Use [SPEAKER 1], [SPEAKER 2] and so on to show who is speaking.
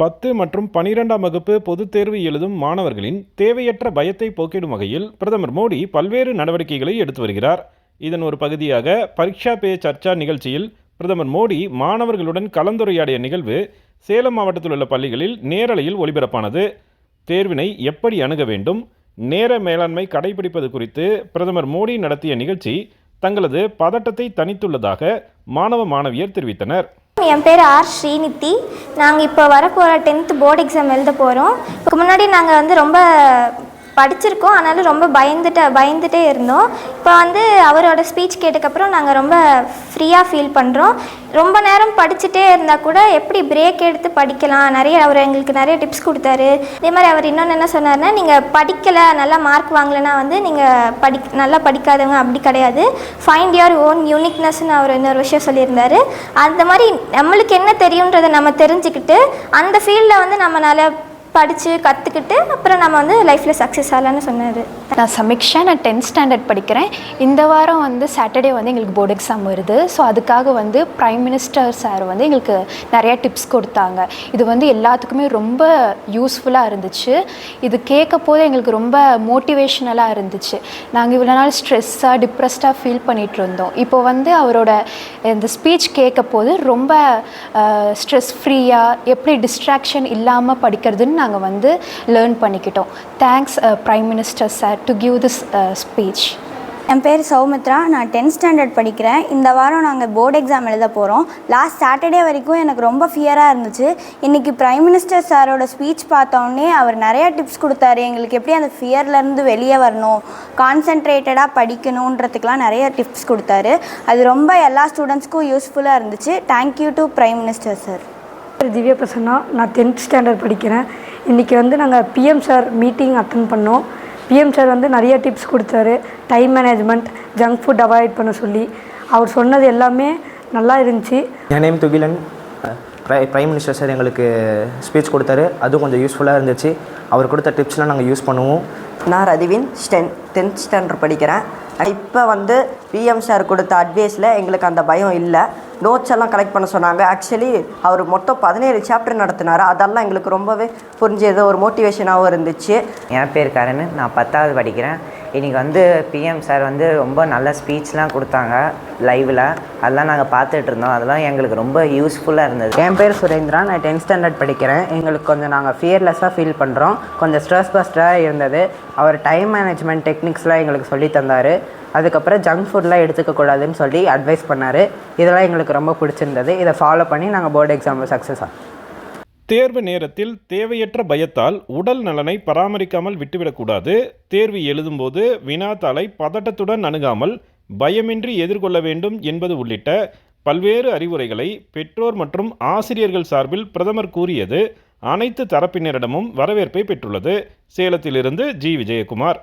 [SPEAKER 1] பத்து மற்றும் பனிரெண்டாம் வகுப்பு பொதுத் தேர்வு எழுதும் மாணவர்களின் தேவையற்ற பயத்தை போக்கிடும் வகையில் பிரதமர் மோடி பல்வேறு நடவடிக்கைகளை எடுத்து வருகிறார். இதன் ஒரு பகுதியாக பரீட்சா பே சர்ச்சா நிகழ்ச்சியில் பிரதமர் மோடி மாணவர்களுடன் கலந்துரையாடிய நிகழ்வு சேலம் மாவட்டத்தில் உள்ள பள்ளிகளில் நேரலையில் ஒளிபரப்பானது தேர்வினை எப்படி அணுக வேண்டும்? நேர மேலாண்மை கடைபிடிப்பது குறித்து பிரதமர் மோடி நடத்திய நிகழ்ச்சி தங்களது பதட்டத்தை தணித்துள்ளதாக மாணவ மாணவியர் தெரிவித்தனர்.
[SPEAKER 2] என் பேர் ஆர் ஸ்ரீநிதி நாங்கள் இப்போ வரப்போகிற டென்த்து போர்டு எக்ஸாம் எழுத போகிறோம் இதுக்கு முன்னாடி நாங்கள் வந்து ரொம்ப படிச்சிருக்கோம். ஆனாலும் ரொம்ப பயந்துட்டு பயந்துட்டே இருந்தோம். இப்போ வந்து அவரோட ஸ்பீச் கேட்டக்கப்புறம் நாங்கள் ரொம்ப ஃப்ரீயாக ஃபீல் பண்ணுறோம் ரொம்ப நேரம் படிச்சுட்டே இருந்தால் கூட எப்படி பிரேக் எடுத்து படிக்கலாம்? நிறைய அவர் எங்களுக்கு நிறைய டிப்ஸ் கொடுத்தாரு. இதே மாதிரி அவர் இன்னொன்று என்ன சொன்னார்னா நீங்கள் படிக்கலை நல்லா மார்க் வாங்கலைன்னா வந்து நீங்கள் படி நல்லா படிக்காதவங்க அப்படி கிடையாது. ஃபைண்ட் யுவர் ஓன் யூனிக்னஸ்னு அவர் இன்னொரு விஷயம் சொல்லியிருந்தார். அந்த மாதிரி நம்மளுக்கு என்ன தெரியுன்றதை நம்ம தெரிஞ்சுக்கிட்டு அந்த ஃபீல்டில் வந்து நம்மளால் படித்து கற்றுக்கிட்டு அப்புறம் நம்ம வந்து லைஃப்பில் சக்ஸஸ் ஆகலான்னு சொன்னார்.
[SPEAKER 3] நான் சமீக்ஷா நான் டென்த் ஸ்டாண்டர்ட் படிக்கிறேன். இந்த வாரம் வந்து சாட்டர்டே வந்து எங்களுக்கு போர்டு எக்ஸாம் வருது. ஸோ அதுக்காக வந்து ப்ரைம் மினிஸ்டர் சார் வந்து எங்களுக்கு நிறையா டிப்ஸ் கொடுத்தாங்க. இது வந்து எல்லாத்துக்குமே ரொம்ப யூஸ்ஃபுல்லாக இருந்துச்சு. இது கேட்க போது எங்களுக்கு ரொம்ப மோட்டிவேஷ்னலாக இருந்துச்சு. நாங்கள் இவ்வளோ நாள் ஸ்ட்ரெஸ்ஸாக டிப்ரெஸ்டாக ஃபீல் பண்ணிகிட்டு இருந்தோம். இப்போ வந்து அவரோட இந்த ஸ்பீச் கேட்க போது ரொம்ப ஸ்ட்ரெஸ் ஃப்ரீயாக எப்படி டிஸ்ட்ராக்ஷன் இல்லாமல் படிக்கிறதுன்னு நாங்கள் வந்து லேர்ன் பண்ணிக்கிட்டோம். Thanks prime minister sir to give this speech
[SPEAKER 4] என் பேர் சௌமித்ரா. நான் டென்த் ஸ்டாண்டர்ட் படிக்கிறேன். இந்த வாரம் நாங்கள் போர்டு எக்ஸாம் எழுத போகிறோம் லாஸ்ட் சாட்டர்டே வரைக்கும் எனக்கு ரொம்ப ஃபியராக இருந்துச்சு. இன்றைக்கி பிரைம் மினிஸ்டர் சாரோட ஸ்பீச் பார்த்தோன்னே அவர் நிறையா டிப்ஸ் கொடுத்தாரு. எங்களுக்கு எப்படி அந்த ஃபியர்லேருந்து வெளியே வரணும் கான்சென்ட்ரேட்டடாக படிக்கணுன்றதுக்கெலாம் நிறைய டிப்ஸ் கொடுத்தாரு. அது ரொம்ப எல்லா ஸ்டூடெண்ட்ஸ்க்கும் யூஸ்ஃபுல்லாக இருந்துச்சு. Thank you to prime minister sir
[SPEAKER 5] Divya Prasanna நான் டென்த் ஸ்டாண்டர்ட் படிக்கிறேன். இன்றைக்கி வந்து நாங்கள் பிஎம் சார் மீட்டிங் அட்டன் பண்ணோம். பிஎம் சார் வந்து நிறைய டிப்ஸ் கொடுத்தாரு. Time management junk food avoid பண்ண சொல்லி. அவர் சொன்னது எல்லாமே நல்லா இருந்துச்சு.
[SPEAKER 6] என் name Thugilan. Pri prime minister sir எங்களுக்கு ஸ்பீச் கொடுத்தாரு. அதுவும் கொஞ்சம் யூஸ்ஃபுல்லாக இருந்துச்சு. அவர் கொடுத்த டிப்ஸ்லாம் நாங்கள் யூஸ் பண்ணுவோம்.
[SPEAKER 7] நான் ரதிவின் ஸ்டென் டென்த் ஸ்டாண்டர்ட் படிக்கிறேன். இப்போ வந்து பிஎம் சார் கொடுத்த அட்வைஸில் எங்களுக்கு அந்த பயம் இல்லை. நோட்ஸ் எல்லாம் கலெக்ட் பண்ண சொன்னாங்க. ஆக்சுவலி அவர் மொத்தம் பதினேழு சாப்டர் நடத்தினார். அதெல்லாம் எங்களுக்கு ரொம்பவே புரிஞ்சது ஒரு மோட்டிவேஷனாகவும் இருந்துச்சு.
[SPEAKER 8] என் பேர் கரண். நான் பத்தாவது படிக்கிறேன். இன்றைக்கி வந்து பிஎம் சார் வந்து ரொம்ப நல்ல ஸ்பீச்லாம் கொடுத்தாங்க லைவில் அதெல்லாம் நாங்கள் பார்த்துட்டு இருந்தோம். அதெல்லாம் எங்களுக்கு ரொம்ப யூஸ்ஃபுல்லாக இருந்தது.
[SPEAKER 9] என் பேர் சுரேந்திரா. நான் டென்த் ஸ்டாண்டர்ட் படிக்கிறேன். எங்களுக்கு கொஞ்சம் நாங்கள் ஃபியர்லெஸ்ஸாக ஃபீல் பண்ணுறோம் கொஞ்சம் ஸ்ட்ரெஸ் பஸ்டராக இருந்தது. அவர் டைம் மேனேஜ்மெண்ட் டெக்னிக்ஸ்லாம் எங்களுக்கு சொல்லி தந்தார். அதுக்கப்புறம் ஜங்க் ஃபுட்லாம் எடுத்துக்கக்கூடாதுன்னு சொல்லி அட்வைஸ் பண்ணார். இதெல்லாம் எங்களுக்கு ரொம்ப பிடிச்சிருந்தது. இதை ஃபாலோ பண்ணி நாங்கள் போர்டு எக்ஸாமில் சக்ஸஸ் ஆகும்
[SPEAKER 1] தேர்வு நேரத்தில் தேவையற்ற பயத்தால் உடல் நலனை பராமரிக்காமல் விட்டுவிடக்கூடாது. தேர்வு எழுதும்போது வினாத்தாளை பதட்டத்துடன் அணுகாமல் பயமின்றி எதிர்கொள்ள வேண்டும் என்பது உள்ளிட்ட பல்வேறு அறிவுரைகளை பெற்றோர் மற்றும் ஆசிரியர்கள் சார்பில் பிரதமர் கூறியது அனைத்து தரப்பினரிடமும் வரவேற்பை பெற்றுள்ளது. சேலத்திலிருந்து ஜி. விஜயகுமார்.